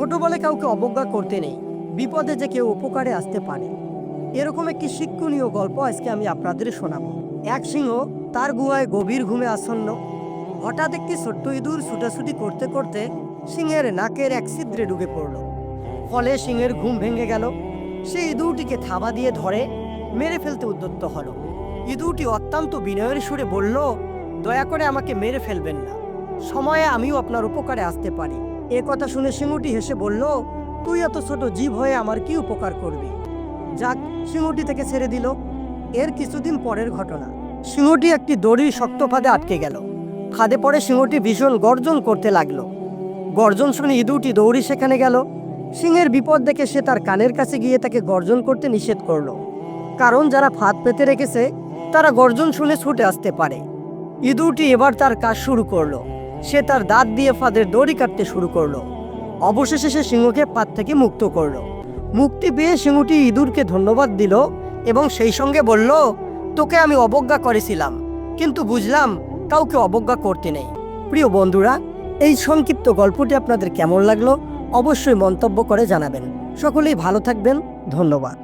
ছোট বলে কাউকে অবজ্ঞা করতে নেই। বিপদে যে কেউ উপকারে আসতে পারে। এরকম একটি শিক্ষণীয় গল্প আজকে আমি আপনাদের শোনাবো। এক সিংহ তার গুহায় গভীর ঘুমে আসন্ন। হঠাৎ একটি ছোট্ট ইঁদুর ছুটাছুটি করতে করতে সিংহের নাকের এক ছিদ্রে ঢুকে পড়ল। ফলে সিংহের ঘুম ভেঙে গেল। সে ইঁদুরটিকে থাবা দিয়ে ধরে মেরে ফেলতে উদ্যত হলো। ইঁদুরটি অত্যন্ত বিনয়ের সুরে বলল, দয়া করে আমাকে মেরে ফেলবেন না। সময়ে আমিও আপনার উপকারে আসতে পারি। এ কথা শুনে সিংহটি হেসে বলল, তুই এত ছোট জীব হয়ে আমার কি উপকার করবি? যাক সিংহটি থেকে ছেড়ে দিল। এর কিছুদিন পরের ঘটনা। সিংহটি একটি দড়ির শক্ত ফাঁদে আটকে গেল। ফাঁদে পড়ে সিংহটি ভীষণ গর্জন করতে লাগল। গর্জন শুনে ইঁদুরটি দৌড়ি সেখানে গেল। সিংহের বিপদ দেখে সে তার কানের কাছে গিয়ে তাকে গর্জন করতে নিষেধ করল। কারণ যারা ফাঁদ পেতে রেখেছে, তারা গর্জন শুনে ছুটে আসতে পারে। ইঁদুরটি এবার তার কাজ শুরু করল। সে তার দাঁত দিয়ে ফাঁদের দড়ি কাটতে শুরু করল। অবশেষে সে সিংহকে পাত থেকে মুক্ত করল। মুক্তি পেয়ে সিংহটি ইঁদুরকে ধন্যবাদ দিল এবং সেই সঙ্গে বলল, তোকে আমি অবজ্ঞা করেছিলাম, কিন্তু বুঝলাম কাউকে অবজ্ঞা করতে নেই। প্রিয় বন্ধুরা, এই সংক্ষিপ্ত গল্পটি আপনাদের কেমন লাগল অবশ্যই মন্তব্য করে জানাবেন। সকলেই ভালো থাকবেন, ধন্যবাদ।